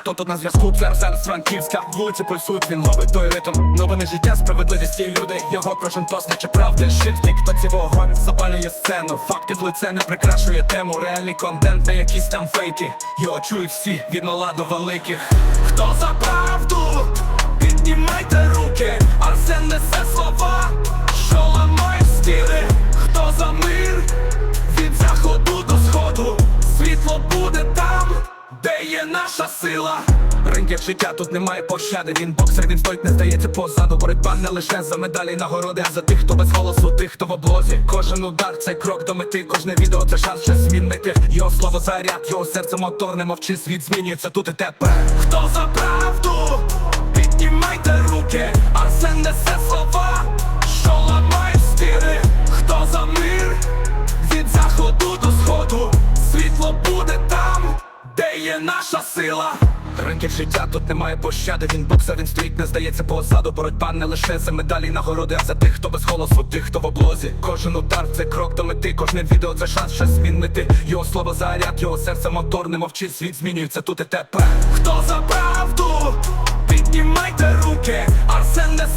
Хто тут на зв'язку? Це Арсен Франківська. Вулиці пульсують, він ловить той ритм. Новини життя, справедливість і люди. Його кожен тост наче правди. Шит, тіктоці вогонь запалює сцену. Факти в лице не прикрашує тему. Реальний контент, не якісь там фейки. Його чують всі, від мала до великих. Хто за правду? Піднімайте руки. Арсен несе слова наша сила. Ринків життя тут немає пощади. Він боксер, він стоїть, не здається позаду. Боротьба не лише за медалі нагороди, а за тих, хто без голосу, тих, хто в облозі. Кожен удар це крок до мети, кожне відео це шанс щось змінити. Його слово заряд, його серце мотор, не мовчи, світ змінюється тут і тепер. Хто за правду? Піднімайте руки, наша сила. Ринків життя тут немає пощади. Він боксер, він стоїть, не здається позаду. Боротьба не лише за медалі нагороди, а за тих, хто без голосу, тих, хто в облозі. Кожен удар це крок до мети, кожне відео це шанс щось змінити. Його слово заряд, його серце мотор, не мовчи, світ змінюється тут і тепер. Хто за правду? Піднімайте руки, Арсен несе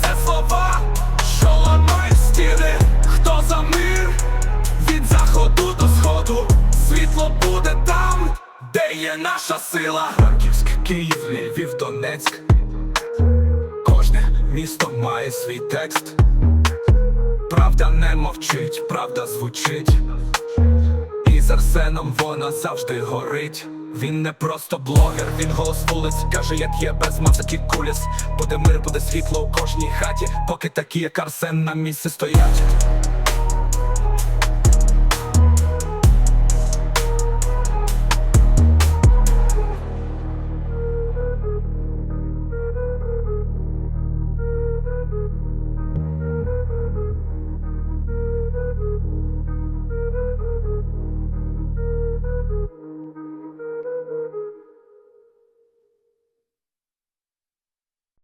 є наша сила. Харківськ, Київ, Львів, Донецьк. Кожне місто має свій текст. Правда не мовчить, правда звучить. І з Арсеном вона завжди горить. Він не просто блогер, він голос вулиць Каже, як є без і куліс Буде мир, буде світло у кожній хаті, поки такі, як Арсен на місці стоять.